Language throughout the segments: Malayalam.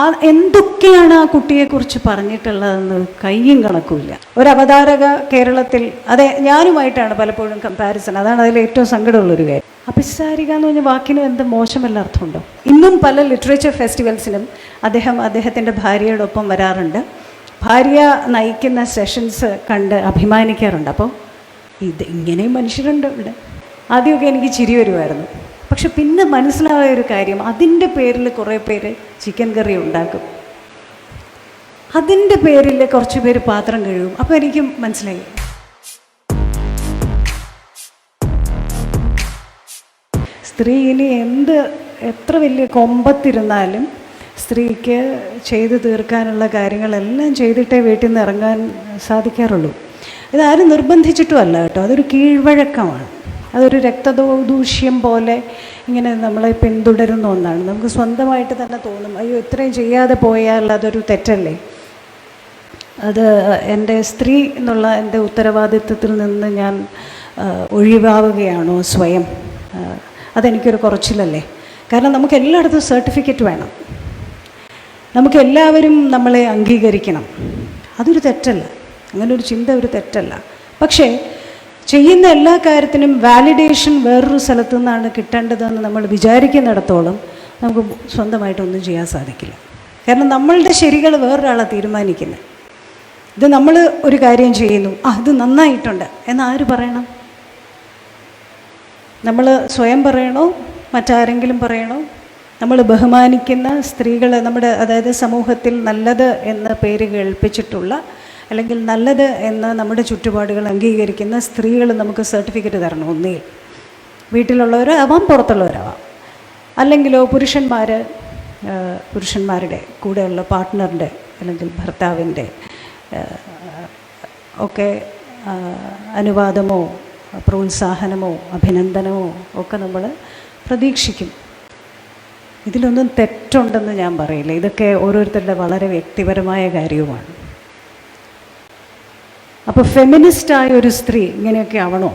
ആ എന്തൊക്കെയാണ് ആ കുട്ടിയെക്കുറിച്ച് പറഞ്ഞിട്ടുള്ളതെന്ന് കയ്യും കണക്കുമില്ല. ഒരു അവതാരക കേരളത്തിൽ അതെ ഞാനുമായിട്ടാണ് പലപ്പോഴും കമ്പാരിസൺ അതാണ് അതിൽ ഏറ്റവും സങ്കടമുള്ളൊരു കാര്യം. അഭിസാരിക എന്ന് പറഞ്ഞ വാക്കിന് എന്ത് മോശമല്ല അർത്ഥമുണ്ടോ? ഇന്നും പല ലിറ്ററേച്ചർ ഫെസ്റ്റിവൽസിനും അദ്ദേഹം അദ്ദേഹത്തിന്റെ ഭാര്യയോടൊപ്പം വരാറുണ്ട്. ഭാര്യ നയിക്കുന്ന സെഷൻസ് കണ്ട് അഭിമാനിക്കാറുണ്ട്. അപ്പോൾ ഇത് ഇങ്ങനെയും മനുഷ്യരുണ്ട് ഇവിടെ. ആദ്യമൊക്കെ എനിക്ക് ചിരി വരുമായിരുന്നു. പക്ഷെ പിന്നെ മനസ്സിലായ ഒരു കാര്യം. അതിന്റെ പേരിൽ കുറേ പേര് ചിക്കൻ കറി ഉണ്ടാക്കും. അതിന്റെ പേരിൽ കുറച്ച് പേര് പാത്രം കഴുകും. അപ്പോൾ എനിക്ക് മനസ്സിലായി. സ്ത്രീ ഇനി എന്ത് എത്ര വലിയ കൊമ്പത്തിരുന്നാലും സ്ത്രീക്ക് ചെയ്തു തീർക്കാനുള്ള കാര്യങ്ങളെല്ലാം ചെയ്തിട്ടേ വീട്ടിൽ നിന്ന് ഇറങ്ങാൻ സാധിക്കാറുള്ളൂ. ഇതാരും നിർബന്ധിച്ചിട്ടുമല്ല കേട്ടോ. അതൊരു കീഴ്വഴക്കമാണ്. അതൊരു രക്തദൂഷ്യം പോലെ ഇങ്ങനെ നമ്മളെ പിന്തുടരുന്ന ഒന്നാണ്. നമുക്ക് സ്വന്തമായിട്ട് തന്നെ തോന്നും അയ്യോ ഇത്രയും ചെയ്യാതെ പോയാൽ അതൊരു തെറ്റല്ലേ? അത് എന്റെ സ്ത്രീ എന്നുള്ള എന്റെ ഉത്തരവാദിത്വത്തിൽ നിന്ന് ഞാൻ ഒഴിവാവുകയാണോ സ്വയം? അതെനിക്കൊരു കുറച്ചിലല്ലേ? കാരണം നമുക്ക് എല്ലായിടത്തും സർട്ടിഫിക്കറ്റ് വേണം. നമുക്ക് എല്ലാവരും നമ്മളെ അംഗീകരിക്കണം. അതൊരു തെറ്റല്ല. അങ്ങനെ ഒരു ചിന്ത ഒരു തെറ്റല്ല. പക്ഷേ ചെയ്യുന്ന എല്ലാ കാര്യത്തിനും വാലിഡേഷൻ വേറൊരു സ്ഥലത്തു നിന്നാണ് കിട്ടേണ്ടതെന്ന് നമ്മൾ വിചാരിക്കുന്നിടത്തോളം നമുക്ക് സ്വന്തമായിട്ടൊന്നും ചെയ്യാൻ സാധിക്കില്ല. കാരണം നമ്മളുടെ ശരികൾ വേറൊരാളാണ് തീരുമാനിക്കുന്നത് ഇത് നമ്മൾ ഒരു കാര്യം ചെയ്യുന്നു ആ ഇത് നന്നായിട്ടുണ്ട് എന്ന് ആര് പറയണം? നമ്മൾ സ്വയം പറയണോ? മറ്റാരെങ്കിലും പറയണോ? നമ്മൾ ബഹുമാനിക്കുന്ന സ്ത്രീകൾ നമ്മുടെ അതായത് സമൂഹത്തിൽ നല്ലത് എന്ന പേര് കേൾപ്പിച്ചിട്ടുള്ള അല്ലെങ്കിൽ നല്ലത് എന്ന് നമ്മുടെ ചുറ്റുപാടുകൾ അംഗീകരിക്കുന്ന സ്ത്രീകൾ നമുക്ക് സർട്ടിഫിക്കറ്റ് തരണം ഒന്നുകിൽ വീട്ടിലുള്ളവരാവാം പുറത്തുള്ളവരാവാം. അല്ലെങ്കിലോ പുരുഷന്മാർ പുരുഷന്മാരുടെ കൂടെയുള്ള പാർട്ട്ണറിന്റെ അല്ലെങ്കിൽ ഭർത്താവിന്റെ ഒക്കെ അനുവാദമോ പ്രോത്സാഹനമോ അഭിനന്ദനമോ ഒക്കെ നമ്മൾ പ്രതീക്ഷിക്കും. ഇതിലൊന്നും തെറ്റുണ്ടെന്ന് ഞാൻ പറയില്ല. ഇതൊക്കെ ഓരോരുത്തരുടെ വളരെ വ്യക്തിപരമായ കാര്യവുമാണ്. അപ്പോൾ ഫെമിനിസ്റ്റായ ഒരു സ്ത്രീ ഇങ്ങനെയൊക്കെ ആവണോ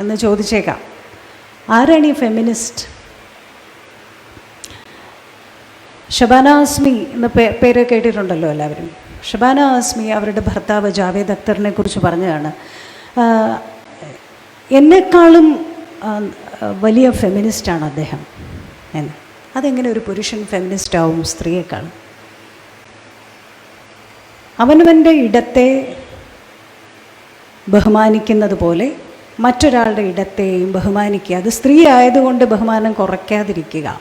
എന്ന് ചോദിച്ചേക്കാം. ആരാണ് ഈ ഫെമിനിസ്റ്റ്? ഷബാന ആസ്മി എന്ന പേര് കേട്ടിട്ടുണ്ടല്ലോ എല്ലാവരും. ഷബാന ആസ്മി അവരുടെ ഭർത്താവ് ജാവേദ് അക്തറിനെ കുറിച്ച് പറഞ്ഞതാണ്. എന്നെക്കാളും വലിയ ഫെമിനിസ്റ്റാണ് അദ്ദേഹം എന്ന്. അതെങ്ങനെ ഒരു പുരുഷൻ ഫെമിനിസ്റ്റ് ആവും സ്ത്രീയെക്കാളും? അവനവന്റെ ഇടത്തെ ബഹുമാനിക്കുന്നത് പോലെ മറ്റൊരാളുടെ ഇടത്തെയും ബഹുമാനിക്കുക. അത് സ്ത്രീ ആയതുകൊണ്ട് ബഹുമാനം കുറയ്ക്കാതിരിക്കുക.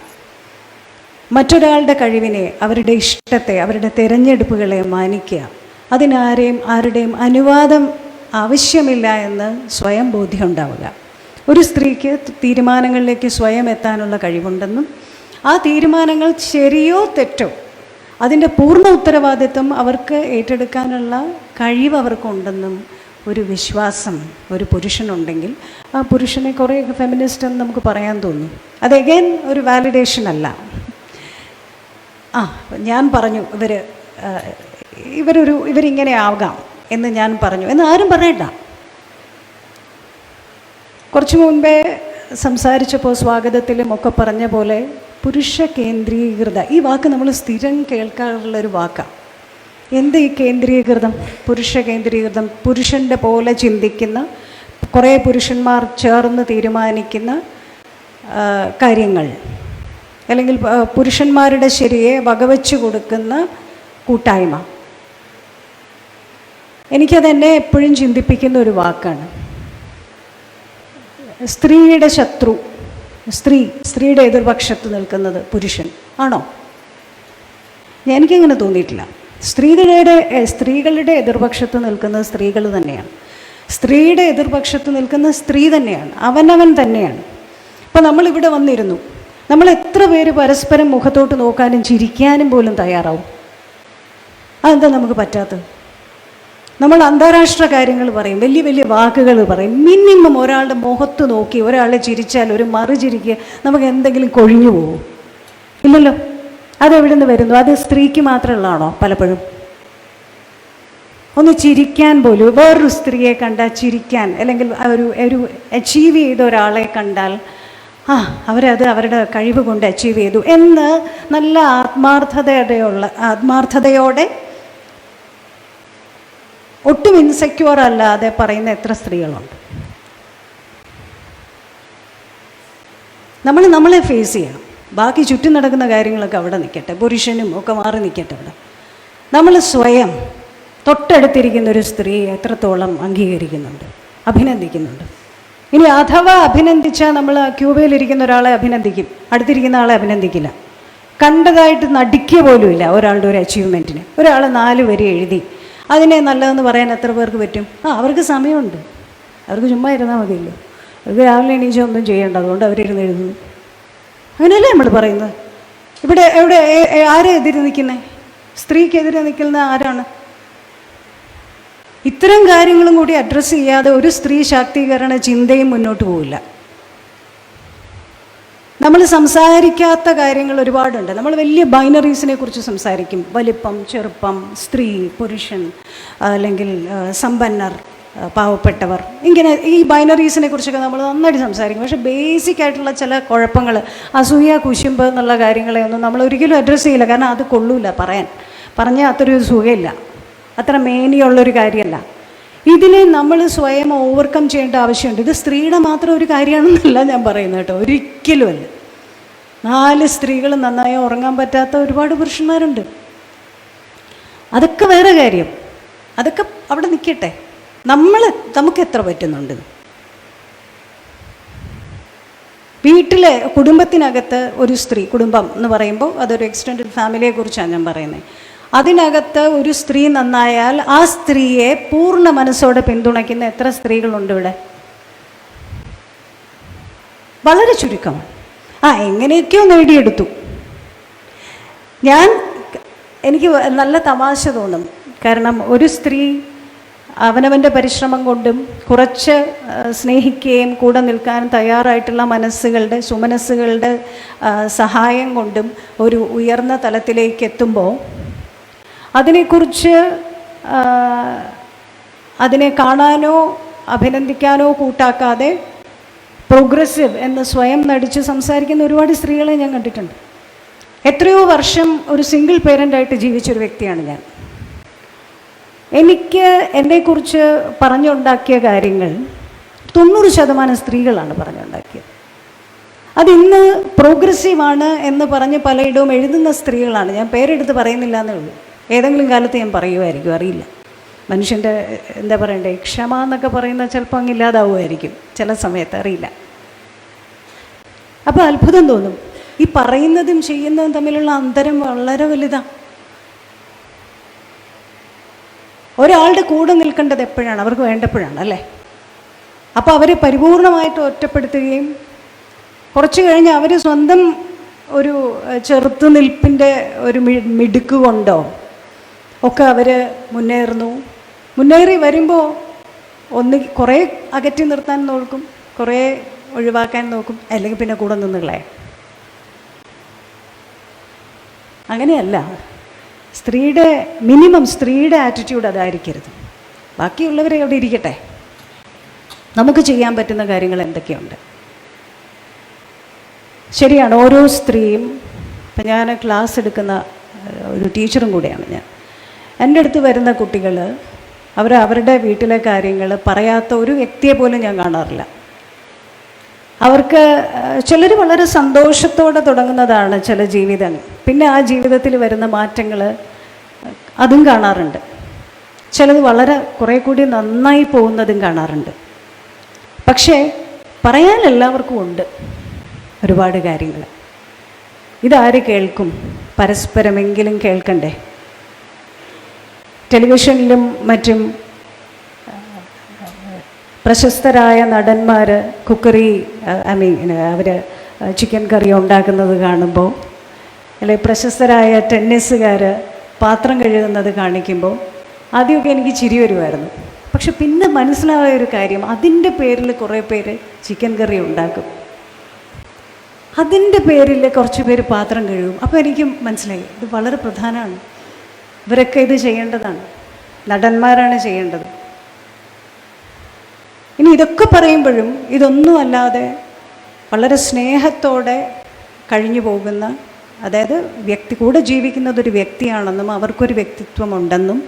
മറ്റൊരാളുടെ കഴിവിനെ അവരുടെ ഇഷ്ടത്തെ അവരുടെ തിരഞ്ഞെടുപ്പുകളെ മാനിക്കുക. അതിനാരെയും ആരുടെയും അനുവാദം ആവശ്യമില്ല എന്ന് സ്വയം ബോധ്യം ഉണ്ടാവുക ഒരു സ്ത്രീക്ക് തീരുമാനങ്ങളിലേക്ക് സ്വയം എത്താനുള്ള കഴിവുണ്ടെന്നും ആ തീരുമാനങ്ങൾ ശരിയോ തെറ്റോ അതിന്റെ പൂർണ ഉത്തരവാദിത്വം അവർക്ക് ഏറ്റെടുക്കാനുള്ള കഴിവ് അവർക്കുണ്ടെന്നും ഒരു വിശ്വാസം ഒരു പുരുഷനുണ്ടെങ്കിൽ ആ പുരുഷനെ കുറേയൊക്കെ ഫെമിനിസ്റ്റ് എന്ന് നമുക്ക് പറയാൻ തോന്നും. അത് എഗെയിൻ ഒരു വാലിഡേഷൻ അല്ല. ആ ഞാൻ പറഞ്ഞു ഇവർ ഇവരൊരു ഇവരിങ്ങനെ ആകാം എന്ന് ഞാൻ പറഞ്ഞു. എന്ന് ആരും പറയണ്ട. കുറച്ച് മുൻപേ സംസാരിച്ചപ്പോൾ സ്വാഗതത്തിലും ഒക്കെ പറഞ്ഞ പോലെ പുരുഷ കേന്ദ്രീകൃത ഈ വാക്ക് നമ്മൾ സ്ഥിരം കേൾക്കാറുള്ളൊരു വാക്കാണ് എന്ത് ഈ കേന്ദ്രീകൃതം? പുരുഷ കേന്ദ്രീകൃതം. പുരുഷന്റെ പോലെ ചിന്തിക്കുന്ന കുറേ പുരുഷന്മാർ ചേർന്ന് തീരുമാനിക്കുന്ന കാര്യങ്ങൾ. അല്ലെങ്കിൽ പുരുഷന്മാരുടെ ശരിയെ വകവെച്ച് കൊടുക്കുന്ന കൂട്ടായ്മ. എനിക്കതെന്നെ എപ്പോഴും ചിന്തിപ്പിക്കുന്ന ഒരു വാക്കാണ്. സ്ത്രീയുടെ ശത്രു സ്ത്രീ സ്ത്രീയുടെ എതിർപക്ഷത്ത് നിൽക്കുന്നത് പുരുഷൻ. ആണോ? എനിക്കങ്ങനെ തോന്നിയിട്ടില്ല. സ്ത്രീകളുടെ സ്ത്രീകളുടെ എതിർപക്ഷത്ത് നിൽക്കുന്നത് സ്ത്രീകൾ തന്നെയാണ്. സ്ത്രീയുടെ എതിർപക്ഷത്ത് നിൽക്കുന്ന സ്ത്രീ തന്നെയാണ്. അവനവൻ തന്നെയാണ്. അപ്പോൾ നമ്മളിവിടെ വന്നിരുന്നു. നമ്മൾ എത്ര പേര് പരസ്പരം മുഖത്തോട്ട് നോക്കാനും ചിരിക്കാനും പോലും തയ്യാറാവും? അതെന്താ നമുക്ക് പറ്റാത്തത്? നമ്മൾ അന്താരാഷ്ട്ര കാര്യങ്ങൾ പറയും വലിയ വലിയ വാക്കുകൾ പറയും. മിനിമം ഒരാളുടെ മുഖത്ത് നോക്കി ഒരാളെ ചിരിച്ചാൽ ഒരു മറു ചിരിക്കുക നമുക്ക് എന്തെങ്കിലും കൊഴിഞ്ഞു പോകും ഇല്ലല്ലോ? അതെവിടെ നിന്ന് വരുന്നു? അത് സ്ത്രീക്ക് മാത്രമുള്ളതാണോ പലപ്പോഴും? ഒന്ന് ചിരിക്കാൻ പോലും വേറൊരു സ്ത്രീയെ കണ്ടാൽ ചിരിക്കാൻ അല്ലെങ്കിൽ ഒരു ഒരു അച്ചീവ് ചെയ്ത ഒരാളെ കണ്ടാൽ ആ അവരത് അവരുടെ കഴിവ് കൊണ്ട് അച്ചീവ് ചെയ്തു എന്ന് നല്ല ആത്മാർത്ഥതയോടെയുള്ള ആത്മാർത്ഥതയോടെ ഒട്ടും ഇൻസെക്യൂർ അല്ലാതെ പറയുന്ന എത്ര സ്ത്രീകളുണ്ട്? നമ്മൾ നമ്മളെ ഫേസ് ചെയ്യണം. ബാക്കി ചുറ്റും നടക്കുന്ന കാര്യങ്ങളൊക്കെ അവിടെ നിൽക്കട്ടെ. പുരുഷനും ഒക്കെ മാറി നിൽക്കട്ടെ അവിടെ. നമ്മൾ സ്വയം തൊട്ടടുത്തിരിക്കുന്ന ഒരു സ്ത്രീയെ എത്രത്തോളം അംഗീകരിക്കുന്നുണ്ട് അഭിനന്ദിക്കുന്നുണ്ട്. ഇനി അഥവാ അഭിനന്ദിച്ചാൽ നമ്മൾ ക്യൂബയിലിരിക്കുന്ന ഒരാളെ അഭിനന്ദിക്കും അടുത്തിരിക്കുന്ന ആളെ അഭിനന്ദിക്കില്ല. കണ്ടതായിട്ട് നടിക്കുക പോലുമില്ല ഒരാളുടെ ഒരു അച്ചീവ്മെന്റിന് ഒരാൾ നാല് വരി എഴുതി അതിനെ നല്ലതെന്ന് പറയാൻ എത്ര പേർക്ക് പറ്റും? ആ അവർക്ക് സമയമുണ്ട്. അവർക്ക് ചുമ്മാ ഇരുന്നാൽ മതിയല്ലോ. അവർക്ക് രാവിലെ എണീച്ചൊന്നും ചെയ്യേണ്ട അതുകൊണ്ട് അവരിരുന്ന് എഴുതുന്നു. അങ്ങനെയല്ലേ നമ്മൾ പറയുന്നത്? ഇവിടെ എവിടെ ആരെ എതിരെ നിൽക്കുന്നത് സ്ത്രീക്കെതിരെ നിൽക്കുന്ന ആരാണ്? ഇത്തരം കാര്യങ്ങളും കൂടി അഡ്രസ്സ് ചെയ്യാതെ ഒരു സ്ത്രീ ശാക്തീകരണ ചിന്തയും മുന്നോട്ട് പോവില്ല. നമ്മൾ സംസാരിക്കാത്ത കാര്യങ്ങൾ ഒരുപാടുണ്ട്. നമ്മൾ വലിയ ബൈനറീസിനെ കുറിച്ച് സംസാരിക്കും. വലിപ്പം ചെറുപ്പം സ്ത്രീ പുരുഷൻ അല്ലെങ്കിൽ സമ്പന്നർ പാവപ്പെട്ടവർ. ഇങ്ങനെ ഈ ബൈനറീസിനെ കുറിച്ചൊക്കെ നമ്മൾ നന്നായിട്ട് സംസാരിക്കും. പക്ഷേ ബേസിക് ആയിട്ടുള്ള ചില കുഴപ്പങ്ങൾ അസൂയ കുശുമ്പ് എന്നുള്ള കാര്യങ്ങളെ ഒന്നും നമ്മൾ ഒരിക്കലും അഡ്രസ്സ് ചെയ്യില്ല. കാരണം അത് കൊള്ളൂല പറയാൻ. പറഞ്ഞാൽ അത്രയൊരു സുഖമില്ല. അത്ര മേനിയുള്ളൊരു കാര്യമല്ല. ഇതിനെ നമ്മൾ സ്വയം ഓവർകം ചെയ്യേണ്ട ആവശ്യമുണ്ട്. ഇത് സ്ത്രീയുടെ മാത്രം ഒരു കാര്യമാണെന്നല്ല ഞാൻ പറയുന്നത് കേട്ടോ. ഒരിക്കലുമല്ല നാല് സ്ത്രീകൾ നന്നായി ഉറങ്ങാൻ പറ്റാത്ത ഒരുപാട് പുരുഷന്മാരുണ്ട്. അതൊക്കെ വേറെ കാര്യം. അതൊക്കെ അവിടെ നിൽക്കട്ടെ. നമ്മൾ നമുക്ക് എത്ര പറ്റുന്നുണ്ട്? വീട്ടിലെ കുടുംബത്തിനകത്ത് ഒരു സ്ത്രീ കുടുംബം എന്ന് പറയുമ്പോൾ അതൊരു എക്സ്റ്റൻഡഡ് ഫാമിലിയെ കുറിച്ചാണ് ഞാൻ പറയുന്നത്. അതിനകത്ത് ഒരു സ്ത്രീ നന്നായാൽ ആ സ്ത്രീയെ പൂർണ മനസ്സോടെ പിന്തുണയ്ക്കുന്ന എത്ര സ്ത്രീകളുണ്ട് ഇവിടെ? വളരെ ചുരുക്കം. ആ എങ്ങനെയൊക്കെയോ നേടിയെടുത്തു. ഞാൻ എനിക്ക് നല്ല തമാശ തോന്നും. കാരണം ഒരു സ്ത്രീ അവനവന്റെ പരിശ്രമം കൊണ്ടും കുറച്ച് സ്നേഹിക്കുകയും കൂടെ നിൽക്കാൻ തയ്യാറായിട്ടുള്ള മനസ്സുകളുടെ സുമനസ്സുകളുടെ സഹായം കൊണ്ടും ഒരു ഉയർന്ന തലത്തിലേക്ക് എത്തുമ്പോൾ അതിനെക്കുറിച്ച് അതിനെ കാണാനോ അഭിനന്ദിക്കാനോ കൂട്ടാക്കാതെ പ്രോഗ്രസീവ് എന്ന് സ്വയം നടിച്ച് സംസാരിക്കുന്ന ഒരുപാട് സ്ത്രീകളെ ഞാൻ കണ്ടിട്ടുണ്ട്. എത്രയോ വർഷം ഒരു സിംഗിൾ പേരന്റായിട്ട് ജീവിച്ചൊരു വ്യക്തിയാണ് ഞാൻ. എനിക്ക് എന്നെക്കുറിച്ച് പറഞ്ഞുണ്ടാക്കിയ കാര്യങ്ങൾ തൊണ്ണൂറ് ശതമാനം സ്ത്രീകളാണ് പറഞ്ഞുണ്ടാക്കിയത്. അതിന്ന് പ്രോഗ്രസീവാണ് എന്ന് പറഞ്ഞ് പലയിടവും എഴുതുന്ന സ്ത്രീകളാണ്. ഞാൻ പേരെടുത്ത് പറയുന്നില്ല എന്നേ ഉള്ളൂ. ഏതെങ്കിലും കാലത്ത് ഞാൻ പറയുമായിരിക്കും അറിയില്ല. മനുഷ്യന്റെ എന്താ പറയണ്ടേ ക്ഷമ എന്നൊക്കെ പറയുന്ന ചിലപ്പോൾ അങ്ങ് ഇല്ലാതാവുമായിരിക്കും. ചില സമയത്ത് അറിയില്ല. അപ്പോൾ അത്ഭുതം തോന്നും. ഈ പറയുന്നതും ചെയ്യുന്നതും തമ്മിലുള്ള അന്തരം വളരെ വലുതാണ്. ഒരാളുടെ കൂടെ നിൽക്കേണ്ടത് എപ്പോഴാണ്? അവർക്ക് വേണ്ടപ്പോഴാണ് അല്ലേ? അപ്പോൾ അവരെ പരിപൂർണമായിട്ട് ഒറ്റപ്പെടുത്തുകയും കുറച്ച് കഴിഞ്ഞ് അവർ സ്വന്തം ഒരു ചെറുത്തുനിൽപ്പിന്റെ ഒരു മിടുക്ക് കൊണ്ടോ ഒക്കെ അവർ മുന്നേറുന്നു. മുന്നേറി വരുമ്പോൾ ഒന്ന് കുറേ അകറ്റി നിർത്താൻ നോക്കും കുറേ ഒഴിവാക്കാൻ നോക്കും അല്ലെങ്കിൽ പിന്നെ കൂടെ നിന്നുകളെ. അങ്ങനെയല്ല. സ്ത്രീയുടെ മിനിമം സ്ത്രീയുടെ ആറ്റിറ്റ്യൂഡ് അതായിരിക്കരുത്. ബാക്കിയുള്ളവരെ അവിടെ ഇരിക്കട്ടെ. നമുക്ക് ചെയ്യാൻ പറ്റുന്ന കാര്യങ്ങൾ എന്തൊക്കെയുണ്ട്? ശരിയാണ് ഓരോ സ്ത്രീയും ഇപ്പം ഞാൻ ക്ലാസ് എടുക്കുന്ന ഒരു ടീച്ചറും കൂടെയാണ് ഞാൻ. എന്റെ അടുത്ത് വരുന്ന കുട്ടികൾ അവർ അവരുടെ വീട്ടിലെ കാര്യങ്ങൾ പറയാത്ത ഒരു വ്യക്തിയെ പോലും ഞാൻ കാണാറില്ല. അവർക്ക് ചിലർ വളരെ സന്തോഷത്തോടെ തുടങ്ങുന്നതാണ് ചില ജീവിതങ്ങൾ. പിന്നെ ആ ജീവിതത്തിൽ വരുന്ന മാറ്റങ്ങൾ അതും കാണാറുണ്ട്. ചിലത് വളരെ കുറേ കൂടി നന്നായി പോകുന്നതും കാണാറുണ്ട്. പക്ഷേ പറയാൻ എല്ലാവർക്കും ഉണ്ട് ഒരുപാട് കാര്യങ്ങൾ ഇതാര് കേൾക്കും? പരസ്പരമെങ്കിലും കേൾക്കണ്ടേ? ടെലിവിഷനിലും മറ്റും പ്രശസ്തരായ നടന്മാർ കുക്കറി ഐ മീൻ അവർ ചിക്കൻ കറി ഉണ്ടാക്കുന്നത് കാണുമ്പോൾ അല്ലെ പ്രശസ്തരായ ടെന്നീസുകാർ പാത്രം കഴുകുന്നത് കാണിക്കുമ്പോൾ ആദ്യമൊക്കെ എനിക്ക് ചിരി വരുമായിരുന്നു പക്ഷെ പിന്നെ മനസ്സിലായ ഒരു കാര്യം അതിന്റെ പേരിൽ കുറേ പേര് ചിക്കൻ കറി ഉണ്ടാക്കും. അതിന്റെ പേരിൽ കുറച്ച് പേര് പാത്രം കഴുകും. അപ്പോൾ എനിക്ക് മനസ്സിലായി ഇത് വളരെ പ്രധാനമാണ്. ഇവരൊക്കെ ഇത് ചെയ്യേണ്ടതാണ്. നടന്മാരാണ് ചെയ്യേണ്ടത്. ഇനി ഇതൊക്കെ പറയുമ്പോഴും ഇതൊന്നും അല്ലാതെ വളരെ സ്നേഹത്തോടെ കഴിഞ്ഞു പോകുന്ന അതായത് വ്യക്തി കൂടെ ജീവിക്കുന്നത് ഒരു വ്യക്തിയാണെന്നും അവർക്കൊരു വ്യക്തിത്വമുണ്ടെന്നും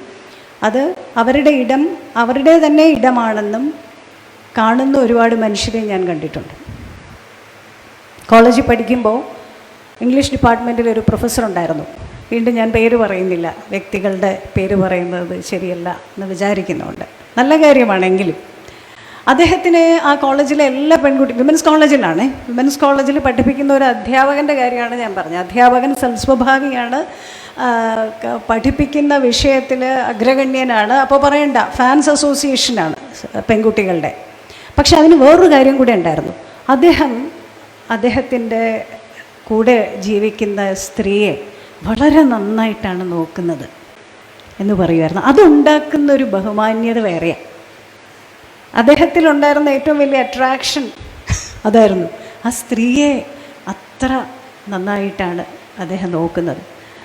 അത് അവരുടെ ഇടം അവരുടെ തന്നെ ഇടമാണെന്നും കാണുന്ന ഒരുപാട് മനുഷ്യരെ ഞാൻ കണ്ടിട്ടുണ്ട്. കോളേജിൽ പഠിക്കുമ്പോൾ ഇംഗ്ലീഷ് ഡിപ്പാർട്ട്മെന്റിൽ ഒരു പ്രൊഫസർ ഉണ്ടായിരുന്നു. വീണ്ടും ഞാൻ പേര് പറയുന്നില്ല. വ്യക്തികളുടെ പേര് പറയുന്നത് ശരിയല്ല എന്ന് വിചാരിക്കുന്നുണ്ട്. നല്ല കാര്യമാണെങ്കിലും അദ്ദേഹത്തിന് ആ കോളേജിലെ എല്ലാ പെൺകുട്ടി വിമൻസ് കോളേജിലാണ് വിമൻസ് കോളേജിൽ പഠിപ്പിക്കുന്ന ഒരു അധ്യാപകന്റെ കാര്യമാണ് ഞാൻ പറഞ്ഞത്. അധ്യാപകൻ സൽസ്വഭാവിയാണ്. പഠിപ്പിക്കുന്ന വിഷയത്തിൽ അഗ്രഗണ്യനാണ്. അപ്പോൾ പറയണ്ട ഫാൻസ് അസോസിയേഷനാണ് പെൺകുട്ടികളുടെ. പക്ഷെ അതിന് വേറൊരു കാര്യം കൂടെ ഉണ്ടായിരുന്നു. അദ്ദേഹം അദ്ദേഹത്തിന്റെ കൂടെ ജീവിക്കുന്ന സ്ത്രീയെ വളരെ നന്നായിട്ടാണ് നോക്കുന്നത് എന്ന് പറയുമായിരുന്നു. അതുണ്ടാക്കുന്ന ഒരു ബഹുമാന്യത വേറെയാണ് അദ്ദേഹത്തിലുണ്ടായിരുന്ന ഏറ്റവും വലിയ അട്രാക്ഷൻ അതായിരുന്നു ആ സ്ത്രീയെ അത്ര നന്നായിട്ടാണ് അദ്ദേഹം നോക്കുന്നത്.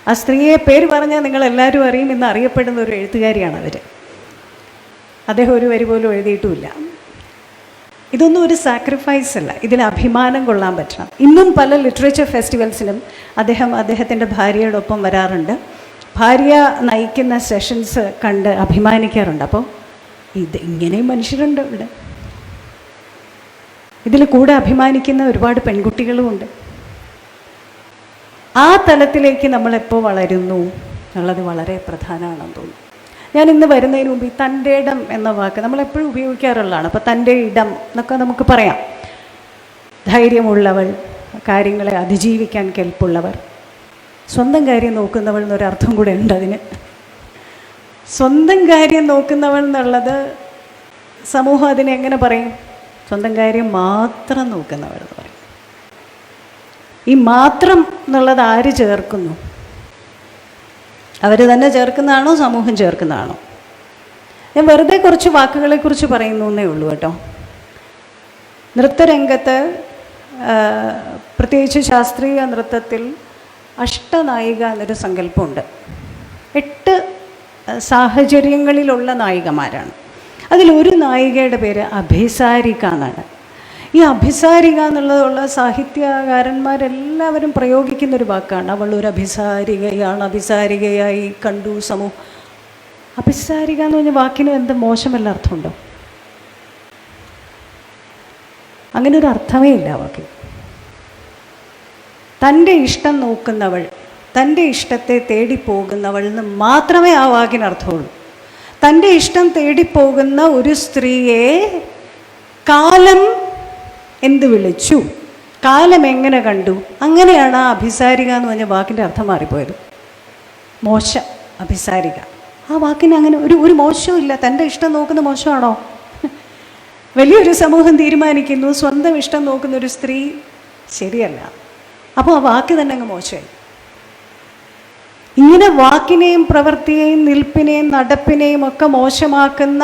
ആ സ്ത്രീയെ പേര് പറഞ്ഞാൽ നിങ്ങൾ എല്ലാവരും അറിയും ഇന്ന് അറിയപ്പെടുന്ന ഒരു എഴുത്തുകാരിയാണ് അവർ അദ്ദേഹം ഒരു വരി പോലും എഴുതിയിട്ടുമില്ല. ഇതൊന്നും ഒരു സാക്രിഫൈസ് അല്ല. ഇതിൽ അഭിമാനം കൊള്ളാൻ പറ്റണം. ഇന്നും പല ലിറ്ററേച്ചർ ഫെസ്റ്റിവൽസിലും അദ്ദേഹം അദ്ദേഹത്തിന്റെ ഭാര്യയോടൊപ്പം വരാറുണ്ട്. ഭാര്യ നയിക്കുന്ന സെഷൻസ് കണ്ട് അഭിമാനിക്കാറുണ്ട്. അപ്പോൾ ഇത് ഇങ്ങനെയും മനുഷ്യരുണ്ട് ഇവിടെ. ഇതിൽ കൂടെ അഭിമാനിക്കുന്ന ഒരുപാട് പെൺകുട്ടികളുമുണ്ട് ആ തലത്തിലേക്ക് നമ്മളെപ്പോൾ വളരുന്നു എന്നുള്ളത് വളരെ പ്രധാനമാണെന്ന് തോന്നുന്നു. ഞാൻ ഇന്ന് വരുന്നതിന് മുമ്പ് ഈ തന്റെ ഇടം എന്ന വാക്ക് നമ്മളെപ്പോഴും ഉപയോഗിക്കാറുള്ളതാണ്. അപ്പോൾ തന്റെ ഇടം എന്നൊക്കെ നമുക്ക് പറയാം. ധൈര്യമുള്ളവൾ കാര്യങ്ങളെ അതിജീവിക്കാൻ കെൽപ്പുള്ളവർ. സ്വന്തം കാര്യം നോക്കുന്നവൾ എന്നൊരർത്ഥം കൂടെ ഉണ്ട് അതിന്. സ്വന്തം കാര്യം നോക്കുന്നവൻ എന്നുള്ളത് സമൂഹം അതിനെ എങ്ങനെ പറയും? സ്വന്തം കാര്യം മാത്രം നോക്കുന്നവർ എന്ന് പറയും. ഈ മാത്രം എന്നുള്ളത് ആര് ചേർക്കുന്നു? അവർ തന്നെ ചേർക്കുന്നതാണോ? സമൂഹം ചേർക്കുന്നതാണോ? ഞാൻ വെറുതെ കുറച്ച് വാക്കുകളെക്കുറിച്ച് പറയുന്നു എന്നേ ഉള്ളൂ കേട്ടോ. നൃത്തരംഗത്ത് പ്രത്യേകിച്ച് ശാസ്ത്രീയ നൃത്തത്തിൽ അഷ്ടനായിക എന്നൊരു സങ്കല്പമുണ്ട്. എട്ട് സാഹചര്യങ്ങളിലുള്ള നായികമാരാണ്. അതിലൊരു നായികയുടെ പേര് അഭിസാരിക എന്നാണ്. ഈ അഭിസാരിക എന്നുള്ളതുള്ള സാഹിത്യകാരന്മാരെല്ലാവരും പ്രയോഗിക്കുന്ന ഒരു വാക്കാണ്. അവൾ ഒരു അഭിസാരികയാണ് അഭിസാരികയായി കണ്ടു സമൂഹം അഭിസാരിക എന്ന് പറഞ്ഞ വാക്കിന് എന്ത് മോശമല്ല അർത്ഥമുണ്ടോ? അങ്ങനെ ഒരു അർത്ഥമേ ഇല്ല വാക്കിൽ തന്റെ ഇഷ്ടം നോക്കുന്നവൾ തന്റെ ഇഷ്ടത്തെ തേടിപ്പോകുന്നവൾ എന്ന് മാത്രമേ ആ വാക്കിനർത്ഥമുള്ളൂ തന്റെ ഇഷ്ടം തേടിപ്പോകുന്ന ഒരു സ്ത്രീയെ കാലം എന്ത് വിളിച്ചു? കാലം എങ്ങനെ കണ്ടു? അങ്ങനെയാണ് ആ അഭിസാരിക എന്ന് പറഞ്ഞ വാക്കിന്റെ അർത്ഥം മാറിപ്പോയത്. മോശം അഭിസാരിക. ആ വാക്കിന് അങ്ങനെ ഒരു ഒരു മോശവും ഇല്ല തന്റെ ഇഷ്ടം നോക്കുന്ന മോശമാണോ? വലിയൊരു സമൂഹം തീരുമാനിക്കുന്നു. സ്വന്തം ഇഷ്ടം നോക്കുന്ന ഒരു സ്ത്രീ ശരിയല്ല. അപ്പോൾ ആ വാക്ക് തന്നെ അങ്ങ് മോശമായി. ഇങ്ങനെ വാക്കിനെയും പ്രവൃത്തിയെയും നിൽപ്പിനെയും നടപ്പിനെയും ഒക്കെ മോശമാക്കുന്ന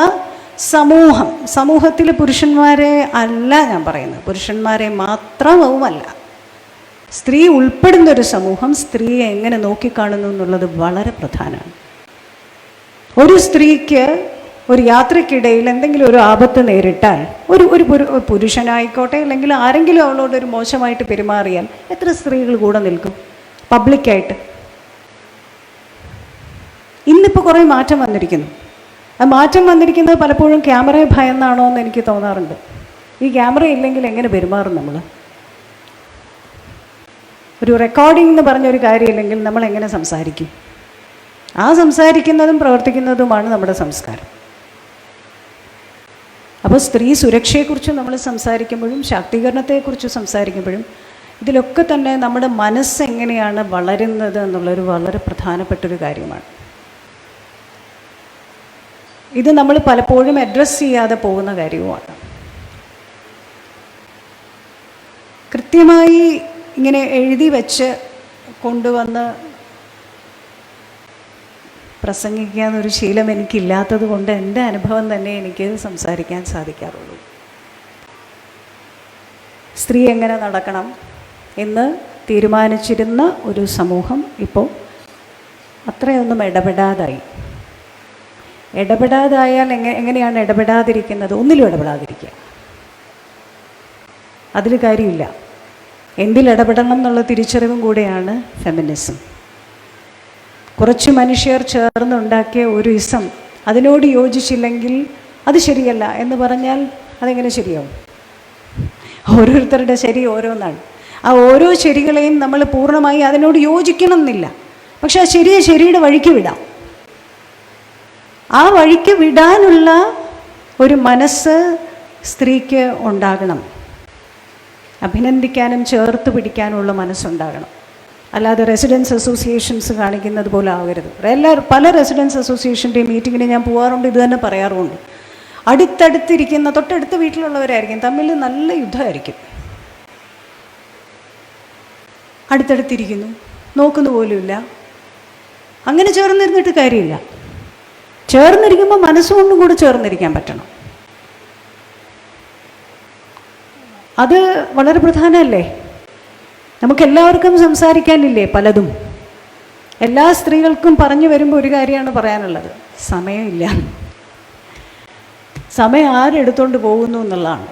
സമൂഹം. സമൂഹത്തിൽ പുരുഷന്മാരെ അല്ല ഞാൻ പറയുന്നത്. പുരുഷന്മാരെ മാത്രവുമല്ല സ്ത്രീ ഉൾപ്പെടുന്ന ഒരു സമൂഹം സ്ത്രീയെ എങ്ങനെ നോക്കിക്കാണുന്നു എന്നുള്ളത് വളരെ പ്രധാനമാണ്. ഒരു സ്ത്രീക്ക് ഒരു യാത്രക്കിടയിൽ എന്തെങ്കിലും ഒരു ആപത്ത് നേരിട്ടാൽ ഒരു ഒരു പുരുഷനായിക്കോട്ടെ അല്ലെങ്കിൽ ആരെങ്കിലും അവളോട് ഒരു മോശമായിട്ട് പെരുമാറിയാൽ എത്ര സ്ത്രീകൾ കൂടെ നിൽക്കും? പബ്ലിക്കായിട്ട്. ഇന്നിപ്പോൾ കുറേ മാറ്റം വന്നിരിക്കുന്നു. ആ മാറ്റം വന്നിരിക്കുന്നത് പലപ്പോഴും ക്യാമറയെ ഭയന്നാണോ എന്ന് എനിക്ക് തോന്നാറുണ്ട്. ഈ ക്യാമറ ഇല്ലെങ്കിൽ എങ്ങനെ പെരുമാറും നമ്മൾ ഒരു റെക്കോർഡിംഗ് എന്ന് പറഞ്ഞൊരു കാര്യമില്ലെങ്കിൽ നമ്മൾ എങ്ങനെ സംസാരിക്കും? ആ സംസാരിക്കുന്നതും പ്രവർത്തിക്കുന്നതുമാണ് നമ്മുടെ സംസ്കാരം. അപ്പോൾ സ്ത്രീ സുരക്ഷയെക്കുറിച്ച് നമ്മൾ സംസാരിക്കുമ്പോഴും ശാക്തീകരണത്തെക്കുറിച്ച് സംസാരിക്കുമ്പോഴും ഇതിലൊക്കെ തന്നെ നമ്മുടെ മനസ്സ് എങ്ങനെയാണ് വളരുന്നത് എന്നുള്ളൊരു വളരെ പ്രധാനപ്പെട്ടൊരു കാര്യമാണ്. ഇത് നമ്മൾ പലപ്പോഴും അഡ്രസ്സ് ചെയ്യാതെ പോകുന്ന കാര്യവുമാണ്. കൃത്യമായി ഇങ്ങനെ എഴുതി വെച്ച് കൊണ്ടുവന്ന് പ്രസംഗിക്കുക എന്നൊരു ശീലം എനിക്കില്ലാത്തത് കൊണ്ട് എന്റെ അനുഭവം തന്നെ എനിക്ക് സംസാരിക്കാൻ സാധിക്കാറുള്ളൂ. സ്ത്രീ എങ്ങനെ നടക്കണം എന്ന് തീരുമാനിച്ചിരുന്ന ഒരു സമൂഹം ഇപ്പോൾ അത്രയൊന്നും ഇടപെടാതായി. ഇടപെടാതായാൽ എങ്ങനെ എങ്ങനെയാണ് ഇടപെടാതിരിക്കുന്നത്? ഒന്നിലും ഇടപെടാതിരിക്കുക. അതിൽ കാര്യമില്ല. എന്തിൽ ഇടപെടണം എന്നുള്ള തിരിച്ചറിവും കൂടെയാണ് ഫെമിനിസം കുറച്ച് മനുഷ്യർ ചേർന്നുണ്ടാക്കിയ ഒരു ഇസം അതിനോട് യോജിച്ചില്ലെങ്കിൽ അത് ശരിയല്ല എന്ന് പറഞ്ഞാൽ അതെങ്ങനെ ശരിയാവും? ഓരോരുത്തരുടെ ശരി ഓരോന്നാണ്. ആ ഓരോ ശരികളെയും നമ്മൾ പൂർണമായി അതിനോട് യോജിക്കണം എന്നില്ല പക്ഷെ ആ ശരിയെ ശരിയുടെ വഴിക്ക് വിടാം. ആ വഴിക്ക് വിടാനുള്ള ഒരു മനസ്സ് സ്ത്രീക്ക് ഉണ്ടാകണം. അഭിനന്ദിക്കാനും ചേർത്ത് പിടിക്കാനുള്ള മനസ്സുണ്ടാകണം. അല്ലാതെ റെസിഡൻസ് അസോസിയേഷൻസ് കാണിക്കുന്നത് പോലെ ആകരുത് എല്ലാ പല റെസിഡൻസ് അസോസിയേഷന്റെയും മീറ്റിങ്ങിന് ഞാൻ പോകാറുണ്ട് ഇത് തന്നെ പറയാറുമുണ്ട് അടുത്തടുത്തിരിക്കുന്ന തൊട്ടടുത്ത വീട്ടിലുള്ളവരായിരിക്കും തമ്മിൽ നല്ല യുദ്ധമായിരിക്കും. അടുത്തടുത്തിരിക്കുന്നു നോക്കുന്നു പോലുമില്ല. അങ്ങനെ ചേർന്നിരുന്നിട്ട് കാര്യമില്ല. ചേർന്നിരിക്കുമ്പോൾ മനസ്സുകൊണ്ടും കൂടെ ചേർന്നിരിക്കാൻ പറ്റണം. അത് വളരെ പ്രധാനമല്ലേ നമുക്കെല്ലാവർക്കും സംസാരിക്കാനില്ലേ പലതും? എല്ലാ സ്ത്രീകൾക്കും പറഞ്ഞു വരുമ്പോൾ ഒരു കാര്യമാണ് പറയാനുള്ളത്. സമയമില്ല. സമയം ആരെടുത്തോണ്ട് പോകുന്നു എന്നുള്ളതാണ്.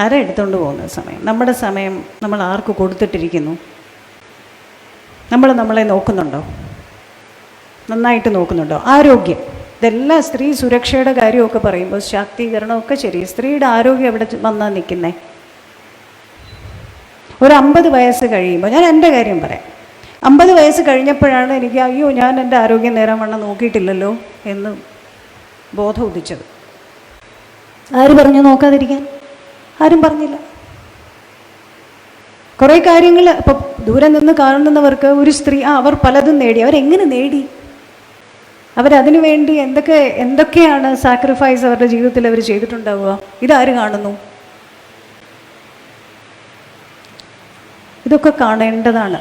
ആരാ എടുത്തോണ്ട് പോകുന്ന സമയം? നമ്മുടെ സമയം നമ്മൾ ആർക്ക് കൊടുത്തിട്ടിരിക്കുന്നു? നമ്മൾ നമ്മളെ നോക്കുന്നുണ്ടോ? നന്നായിട്ട് നോക്കുന്നുണ്ടോ? ആരോഗ്യം. ഇതെല്ലാം സ്ത്രീ സുരക്ഷയുടെ കാര്യമൊക്കെ പറയുമ്പോൾ ശാക്തീകരണമൊക്കെ ശരി. സ്ത്രീയുടെ ആരോഗ്യം എവിടെ വന്നാൽ നിൽക്കുന്നേ? ഒരു അമ്പത് വയസ്സ് കഴിയുമ്പോൾ ഞാൻ എന്റെ കാര്യം പറയാം. അമ്പത് വയസ്സ് കഴിഞ്ഞപ്പോഴാണ് എനിക്ക് അയ്യോ ഞാൻ എന്റെ ആരോഗ്യം നേരം വണ്ണം നോക്കിയിട്ടില്ലല്ലോ എന്ന് ബോധം ഉദിച്ചത്. ആര് പറഞ്ഞു നോക്കാതിരിക്കാൻ? ആരും പറഞ്ഞില്ല. കുറേ കാര്യങ്ങൾ ഇപ്പോൾ ദൂരെ നിന്ന് കാണുന്നവർക്ക് ഒരു സ്ത്രീ അവർ പലതും നേടി. അവരെങ്ങനെ നേടി? അവരതിനു വേണ്ടി എന്തൊക്കെ എന്തൊക്കെയാണ് സാക്രിഫൈസ് അവരുടെ ജീവിതത്തിൽ അവർ ചെയ്തിട്ടുണ്ടാവുക? ഇതാര് കാണുന്നു? ഇതൊക്കെ കാണേണ്ടതാണ്.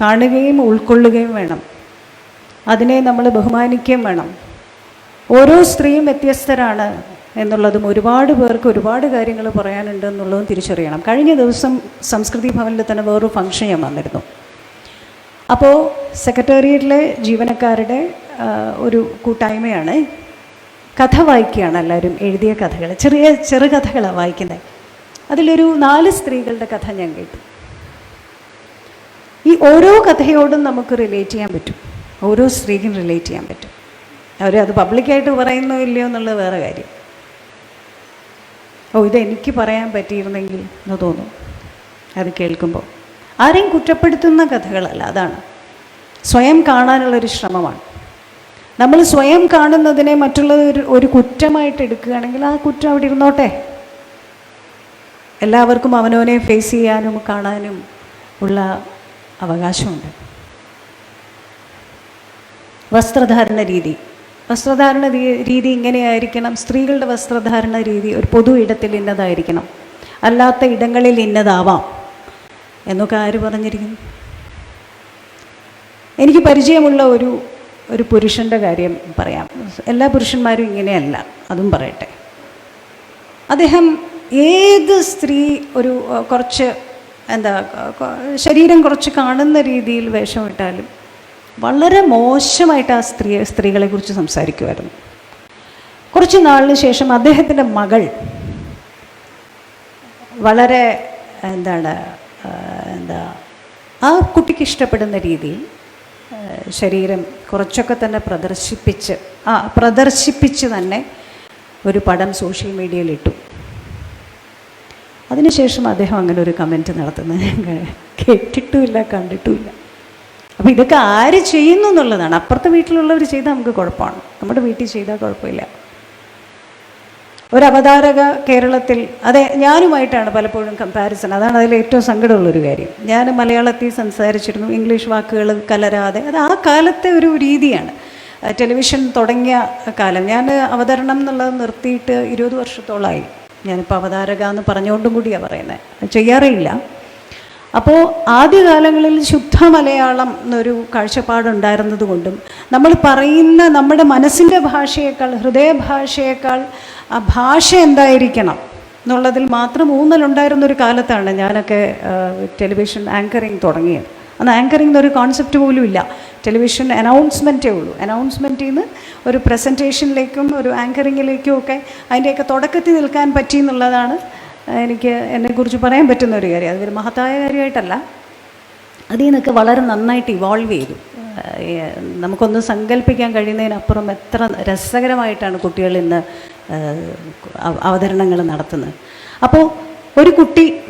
കാണുകയും ഉൾക്കൊള്ളുകയും വേണം. അതിനെ നമ്മൾ ബഹുമാനിക്കുകയും വേണം. ഓരോ സ്ത്രീയും വ്യത്യസ്തരാണ് എന്നുള്ളതും ഒരുപാട് പേർക്ക് ഒരുപാട് കാര്യങ്ങൾ പറയാനുണ്ട് എന്നുള്ളതും തിരിച്ചറിയണം. കഴിഞ്ഞ ദിവസം സംസ്കൃതി ഭവനിൽ തന്നെ വേറൊരു ഫംഗ്ഷൻ ഞാൻ വന്നിരുന്നു. അപ്പോൾ സെക്രട്ടേറിയറ്റിലെ ജീവനക്കാരുടെ ഒരു കൂട്ടായ്മയാണ്. കഥ വായിക്കുകയാണ് എല്ലാവരും എഴുതിയ കഥകൾ. ചെറിയ ചെറുകഥകളാണ് വായിക്കുന്നത് അതിലൊരു നാല് സ്ത്രീകളുടെ കഥ ഞാൻ കേട്ടു. ഈ ഓരോ കഥയോടും നമുക്ക് റിലേറ്റ് ചെയ്യാൻ പറ്റും. ഓരോ സ്ത്രീക്കും റിലേറ്റ് ചെയ്യാൻ പറ്റും. അവർ അത് പബ്ലിക്കായിട്ട് പറയുന്നോ ഇല്ലയോ എന്നുള്ളത് വേറെ കാര്യം. ഓ ഇതെനിക്ക് പറയാൻ പറ്റിയിരുന്നെങ്കിൽ എന്ന് തോന്നും. അത് കേൾക്കുമ്പോൾ ആരെയും കുറ്റപ്പെടുത്തുന്ന കഥകളല്ല അതാണ്. സ്വയം കാണാനുള്ളൊരു ശ്രമമാണ്. നമ്മൾ സ്വയം കാണുന്നതിനെ മറ്റുള്ളത് ഒരു ഒരു കുറ്റമായിട്ട് എടുക്കുകയാണെങ്കിൽ ആ കുറ്റം അവിടെ ഇരുന്നോട്ടെ. എല്ലാവർക്കും അവനവനെ ഫേസ് ചെയ്യാനും കാണാനും ഉള്ള അവകാശമുണ്ട്. വസ്ത്രധാരണ രീതി. വസ്ത്രധാരണ രീതി ഇങ്ങനെയായിരിക്കണം. സ്ത്രീകളുടെ വസ്ത്രധാരണ രീതി ഒരു പൊതു ഇടത്തിൽ ഇന്നതായിരിക്കണം. അല്ലാത്ത ഇടങ്ങളിൽ ഇന്നതാവാം. എന്നൊക്കെ ആര് പറഞ്ഞിരിക്കുന്നു? എനിക്ക് പരിചയമുള്ള ഒരു ഒരു പുരുഷന്റെ കാര്യം പറയാം. എല്ലാ പുരുഷന്മാരും ഇങ്ങനെയല്ല അതും പറയട്ടെ. അദ്ദേഹം ഏത് സ്ത്രീ ഒരു കുറച്ച് എന്താ ശരീരം കുറച്ച് കാണുന്ന രീതിയിൽ വേഷമിട്ടാലും വളരെ മോശമായിട്ട് ആ സ്ത്രീ സ്ത്രീകളെക്കുറിച്ച് സംസാരിക്കുമായിരുന്നു. കുറച്ച് നാളിന് ശേഷം അദ്ദേഹത്തിന്റെ മകൾ വളരെ എന്താണ് എന്താ ആ കുട്ടിക്ക് ഇഷ്ടപ്പെടുന്ന രീതിയിൽ ശരീരം കുറച്ചൊക്കെ തന്നെ പ്രദർശിപ്പിച്ച് ആ പ്രദർശിപ്പിച്ച് തന്നെ ഒരു പടം സോഷ്യൽ മീഡിയയിൽ ഇട്ടു. അതിനുശേഷം അദ്ദേഹം അങ്ങനെ ഒരു കമന്റ് നടത്തുന്നത് കേട്ടിട്ടുമില്ല കണ്ടിട്ടുമില്ല. അപ്പോൾ ഇതൊക്കെ ആര് ചെയ്യുന്നു എന്നുള്ളതാണ്. അപ്പുറത്തെ വീട്ടിലുള്ളവർ ചെയ്താൽ നമുക്ക് കുഴപ്പമാണ്. നമ്മുടെ വീട്ടിൽ ചെയ്താൽ കുഴപ്പമില്ല. ഒരു അവതാരക കേരളത്തിൽ അതെ ഞാനുമായിട്ടാണ് പലപ്പോഴും കമ്പാരിസൺ അതാണ് അതിൽ ഏറ്റവും സങ്കടമുള്ളൊരു കാര്യം. ഞാൻ മലയാളത്തിൽ സംസാരിച്ചിരുന്നു ഇംഗ്ലീഷ് വാക്കുകൾ കലരാതെ. അത് ആ കാലത്തെ ഒരു രീതിയാണ്. ടെലിവിഷൻ തുടങ്ങിയ കാലം. ഞാൻ അവതരണം എന്നുള്ളത് നിർത്തിയിട്ട് ഇരുപത് വർഷത്തോളമായി ഞാനിപ്പോൾ അവതാരക എന്ന് പറഞ്ഞുകൊണ്ടും കൂടിയാണ് പറയുന്നത് ചെയ്യാറേ ചെയ്യാറേയില്ല അപ്പോൾ ആദ്യകാലങ്ങളിൽ ശുദ്ധ മലയാളം എന്നൊരു കാഴ്ചപ്പാടുണ്ടായിരുന്നതുകൊണ്ടും നമ്മൾ പറയുന്ന നമ്മുടെ മനസ്സിന്റെ ഭാഷയേക്കാൾ ഹൃദയഭാഷയേക്കാൾ ആ ഭാഷ എന്തായിരിക്കണം എന്നുള്ളതിൽ മാത്രം ഊന്നലുണ്ടായിരുന്ന ഒരു കാലത്താണ് ഞാനൊക്കെ ടെലിവിഷൻ ആങ്കറിങ് തുടങ്ങിയത്. അന്ന് ആങ്കറിംഗ് എന്നൊരു കോൺസെപ്റ്റ് പോലും ഇല്ല. ടെലിവിഷൻ അനൗൺസ്മെന്റേ ഉള്ളൂ. അനൗൺസ്മെന്റിൽ നിന്ന് ഒരു പ്രസന്റേഷനിലേക്കും ഒരു ആങ്കറിങ്ങിലേക്കും ഒക്കെ അതിന്റെയൊക്കെ തുടക്കത്തിൽ നിൽക്കാൻ പറ്റി എന്നുള്ളതാണ് എനിക്ക് എന്നെക്കുറിച്ച് പറയാൻ പറ്റുന്ന ഒരു കാര്യം. അതൊരു മഹത്തായ കാര്യമായിട്ടല്ല. അതിൽ നിന്നൊക്കെ വളരെ നന്നായിട്ട് ഇവോൾവ് ചെയ്തു. നമുക്കൊന്ന് സങ്കല്പിക്കാൻ കഴിയുന്നതിനപ്പുറം എത്ര രസകരമായിട്ടാണ് കുട്ടികൾ ഇന്ന് അവതരണങ്ങൾ നടത്തുന്നത്. അപ്പോൾ ഒരു കുട്ടി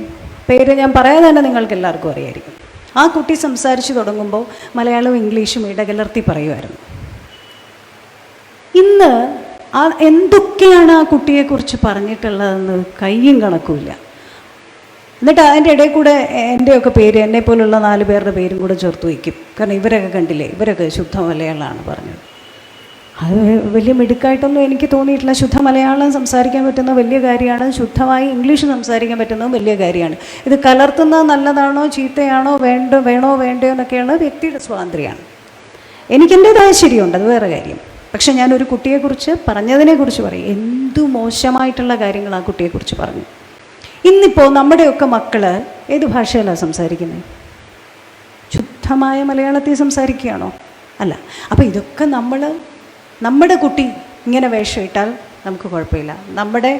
പേര് ഞാൻ പറയാതെ തന്നെ നിങ്ങൾക്ക് എല്ലാവർക്കും അറിയായിരിക്കും. ആ കുട്ടി സംസാരിച്ചു തുടങ്ങുമ്പോൾ മലയാളവും ഇംഗ്ലീഷും ഇടകലർത്തി പറയുമായിരുന്നു. ഇന്ന് ആ എന്തൊക്കെയാണ് ആ കുട്ടിയെക്കുറിച്ച് പറഞ്ഞിട്ടുള്ളതെന്ന് കയ്യും കണക്കുമില്ല. എന്നിട്ട് അതിന്റെ ഇടയിൽ കൂടെ എന്റെയൊക്കെ പേര് എന്നെ പോലുള്ള നാല് പേരുടെ പേരും കൂടെ ചേർത്ത് വയ്ക്കും. കാരണം ഇവരൊക്കെ കണ്ടില്ലേ ഇവരൊക്കെ ശുദ്ധ മലയാളമാണ് പറഞ്ഞത്. അത് വലിയ മിടുക്കായിട്ടൊന്നും എനിക്ക് തോന്നിയിട്ടില്ല. ശുദ്ധ മലയാളം സംസാരിക്കാൻ പറ്റുന്ന വലിയ കാര്യമാണ്. ശുദ്ധമായി ഇംഗ്ലീഷ് സംസാരിക്കാൻ പറ്റുന്നതും വലിയ കാര്യമാണ്. ഇത് കലർത്തുന്നത് നല്ലതാണോ ചീത്തയാണോ വേണ്ട വേണോ വേണ്ടയോ എന്നൊക്കെയാണ് വ്യക്തിയുടെ സ്വാതന്ത്ര്യമാണ്. എനിക്കെന്റെതായ ശരിയുണ്ട് അത് വേറെ കാര്യം. പക്ഷെ ഞാനൊരു കുട്ടിയെക്കുറിച്ച് പറഞ്ഞതിനെക്കുറിച്ച് പറയും. എന്തു മോശമായിട്ടുള്ള കാര്യങ്ങൾ ആ കുട്ടിയെക്കുറിച്ച് പറഞ്ഞു. ഇന്നിപ്പോൾ നമ്മുടെയൊക്കെ മക്കൾ ഏത് ഭാഷയിലാണ് സംസാരിക്കുന്നത് ശുദ്ധമായ മലയാളത്തിൽ സംസാരിക്കുകയാണോ? അല്ല. അപ്പോൾ ഇതൊക്കെ നമ്മൾ നമ്മുടെ കുട്ടി ഇങ്ങനെ വേഷം ഇട്ടാൽ നമുക്ക് കുഴപ്പമില്ല. നമ്മുടെ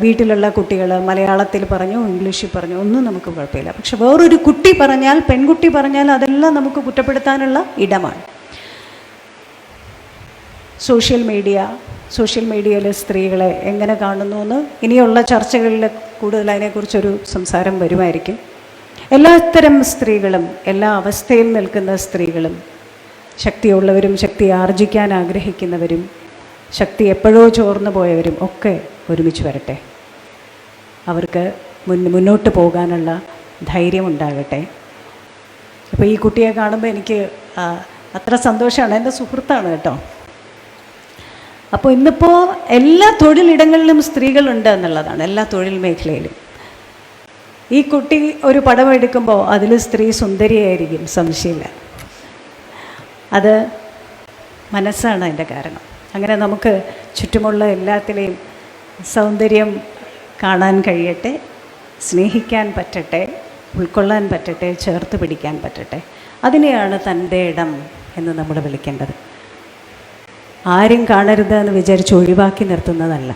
വീട്ടിലുള്ള കുട്ടികൾ മലയാളത്തിൽ പറഞ്ഞു ഇംഗ്ലീഷിൽ പറഞ്ഞു ഒന്നും നമുക്ക് കുഴപ്പമില്ല. പക്ഷെ വേറൊരു കുട്ടി പറഞ്ഞാൽ പെൺകുട്ടി പറഞ്ഞാൽ അതെല്ലാം നമുക്ക് കുറ്റപ്പെടുത്താനുള്ള ഇടമാണ്. സോഷ്യൽ മീഡിയ സോഷ്യൽ മീഡിയയിലെ സ്ത്രീകളെ എങ്ങനെ കാണുന്നു എന്ന് ഇനിയുള്ള ചർച്ചകളിൽ കൂടുതൽ അതിനെക്കുറിച്ചൊരു സംസാരം വരുമായിരിക്കും. എല്ലാത്തരം സ്ത്രീകളും എല്ലാ അവസ്ഥയിൽ നിൽക്കുന്ന സ്ത്രീകളും ശക്തിയുള്ളവരും ശക്തി ആർജിക്കാൻ ആഗ്രഹിക്കുന്നവരും ശക്തി എപ്പോഴോ ചോർന്നു പോയവരും ഒക്കെ ഒരുമിച്ച് വരട്ടെ. അവർക്ക് മുന്നോട്ട് പോകാനുള്ള ധൈര്യമുണ്ടാകട്ടെ അപ്പോൾ ഈ കുട്ടിയെ കാണുമ്പോൾ എനിക്ക് അത്ര സന്തോഷമാണ്. എന്റെ സുഹൃത്താണ് കേട്ടോ. അപ്പോൾ ഇന്നിപ്പോൾ എല്ലാ തൊഴിലിടങ്ങളിലും സ്ത്രീകളുണ്ട് എന്നുള്ളതാണ് എല്ലാ തൊഴിൽ മേഖലയിലും. ഈ കുട്ടി ഒരു പടം എടുക്കുമ്പോൾ അതിൽ സ്ത്രീ സുന്ദരിയായിരിക്കും സംശയമില്ല. അത് മനസ്സാണ് അതിന്റെ കാരണം. അങ്ങനെ നമുക്ക് ചുറ്റുമുള്ള എല്ലാത്തിലെയും സൗന്ദര്യം കാണാൻ കഴിയട്ടെ സ്നേഹിക്കാൻ പറ്റട്ടെ ഉൾക്കൊള്ളാൻ പറ്റട്ടെ ചേർത്ത് പിടിക്കാൻ പറ്റട്ടെ. അതിനെയാണ് തന്റെ ഇടം എന്ന് നമ്മൾ വിളിക്കേണ്ടത്. ആരും കാണരുത് എന്ന് വിചാരിച്ച് ഒഴിവാക്കി നിർത്തുന്നതല്ല.